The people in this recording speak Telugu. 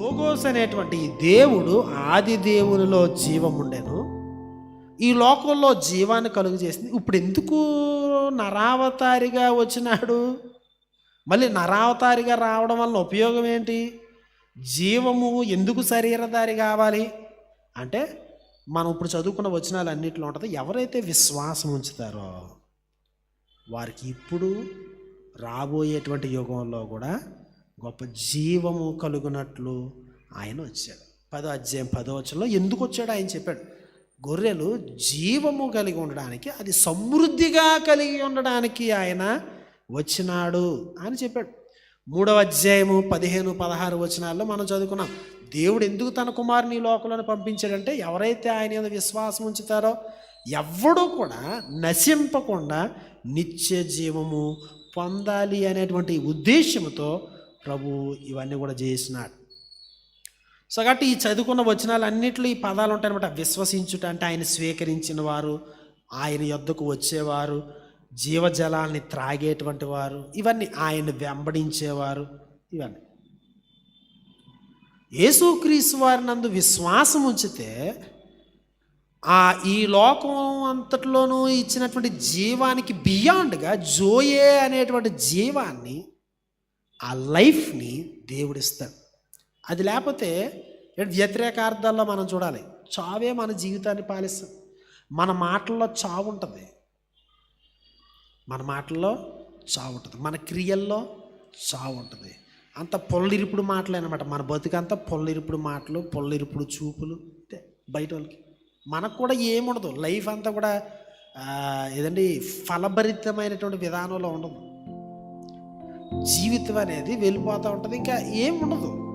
లోగోస్ అనేటువంటి దేవుడు ఆది దేవునిలో జీవం ఈ లోకంలో జీవాన్ని కలుగు చేసింది. ఇప్పుడు ఎందుకు నరావతారిగా వచ్చినాడు? మళ్ళీ నరావతారిగా రావడం వల్ల ఉపయోగం ఏంటి? జీవము ఎందుకు శరీరధారి కావాలి? అంటే మనం ఇప్పుడు చదువుకున్న వచనాలు అన్నింటిలో ఉంటుంది ఎవరైతే విశ్వాసం ఉంచుతారో వారికి ఇప్పుడు రాబోయేటువంటి యుగంలో కూడా గొప్ప జీవము కలుగునట్లు ఆయన వచ్చాడు. పదో అధ్యాయం పదో వచ్చంలో ఎందుకు వచ్చాడు ఆయన చెప్పాడు. గొర్రెలు జీవము కలిగి ఉండడానికి అది సమృద్ధిగా కలిగి ఉండడానికి ఆయన వచ్చినాడు అని చెప్పాడు. మూడవ అధ్యాయము పదిహేను పదహారు వచనాల్లో మనం చదువుకున్నాం. దేవుడు ఎందుకు తన కుమారుని లోకంలో పంపించాడంటే ఎవరైతే ఆయన మీద విశ్వాసం ఉంచుతారో ఎవ్వడూ కూడా నశింపకుండా నిత్య జీవము పొందాలి అనేటువంటి ఉద్దేశంతో ప్రభు ఇవన్నీ కూడా చేసినాడు. సో కాబట్టి ఈ చదువుకున్న వచనాలు అన్నింటిలో ఈ పదాలు ఉంటాయన్నమాట. విశ్వసించుట అంటే ఆయన స్వీకరించిన వారు ఆయన యొద్దకు వచ్చేవారు జీవజలాల్ని త్రాగేటువంటి వారు ఇవన్నీ ఆయన వెంబడించేవారు ఇవన్నీ. యేసుక్రీస్తు వారి నందు విశ్వాసం ఉంచితే ఆ ఈ లోకం అంతట్లోనూ ఇచ్చినటువంటి జీవానికి బియాండ్గా జోయే అనేటువంటి జీవాన్ని ఆ లైఫ్ని దేవుడిస్తాడు. అది లేకపోతే వ్యతిరేకార్థాల్లో మనం చూడాలి. చావే మన జీవితాన్ని పాలిస్తుంది మన మాటల్లో చావు ఉంటుంది. మన మాటల్లో చావు ఉంటుంది. మన క్రియల్లో చావు ఉంటుంది. అంత పొల్లిరిప్పుడు మాటలే అనమాట మన బతుకంతా పొల్లిరిప్పుడు మాటలు పొల్లిరిప్పుడు చూపులు అంటే బయట వాళ్ళకి. మనకు కూడా ఏముండదు. లైఫ్ అంతా కూడా ఏదండి ఫలభరితమైనటువంటి విధానంలో ఉండదు. జీవితం అనేది వెళ్ళిపోతూ ఉంటుంది. ఇంకా ఏం ఉండదు.